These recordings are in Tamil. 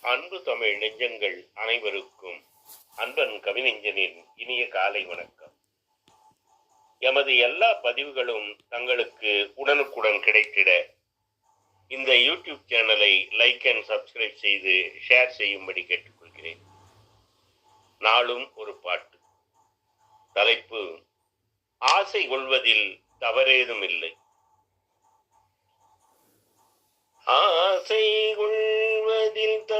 அன்பு தமிழ் நெஞ்சங்கள் அனைவருக்கும் அன்பன் கவிநெஞ்சனின் இனிய காலை வணக்கம். எமது எல்லா பதிவுகளும் தங்களுக்கு உடனுக்குடன் கிடைத்திட இந்த யூடியூப் சேனலை லைக் அண்ட் சப்ஸ்கிரைப் செய்து ஷேர் செய்யும்படி கேட்டுக்கொள்கிறேன். நாளும் ஒரு பாட்டு. தலைப்பு ஆசை கொள்வதில் தவறேதும் இல்லை. ஆசை கொள்வதில் தவறேதும்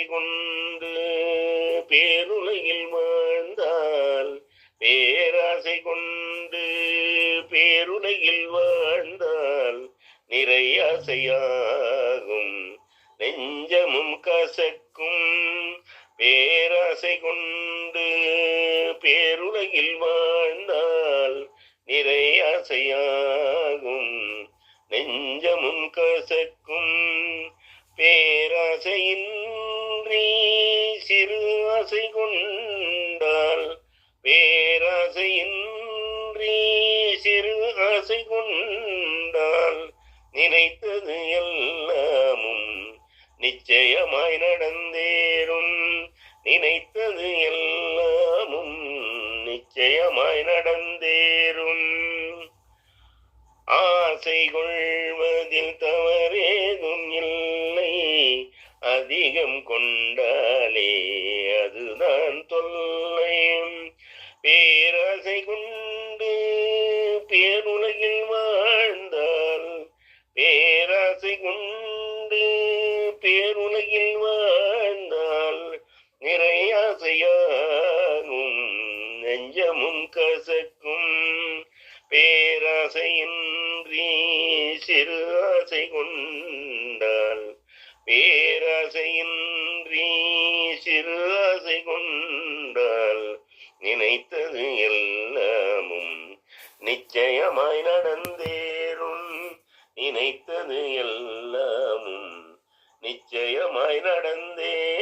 பேராசை கொண்டு பேருலகில் வாழ்ந்தால் பேராசை கொண்டு பேருலகில் வாழ்ந்தால் நிறைய ஆசையாகும். நெஞ்சமும் கசக்கும் பேராசை கொண்டு பேருலகில் வாழ்ந்தால் நிறைய ஆசையாகும். நெஞ்சமும் கசக்கும் பேராசையின் ஆசையின்றி சிறு ஆசை கொண்டால் நினைத்தது எல்லாமும் நிச்சயமாய் நடந்தேறும். நினைத்தது எல்லாமும் நிச்சயமாய் நடந்தேறும். ஆசை கொள்வதில் தவறேதும் இல்லை. அதிகம் கொண்டாலே அதுதான் தொல் ஆசை கொண்டு பேருலகில் வாழ்ந்தால் பேராசை கொண்டு பேருலகில் வாழ்ந்தால் நிறையாசையாகும் நெஞ்சமும் கசக்கும். பேராசையின்றி சிறு ஆசை கொண்டால் பேராசையின்றி சிறு ஆசை கொண்டால் நினைத்தது எல்லாமும் நிச்சயமாய் நடந்தேறும். நினைத்தது எல்லாமும் நிச்சயமாய் நடந்தே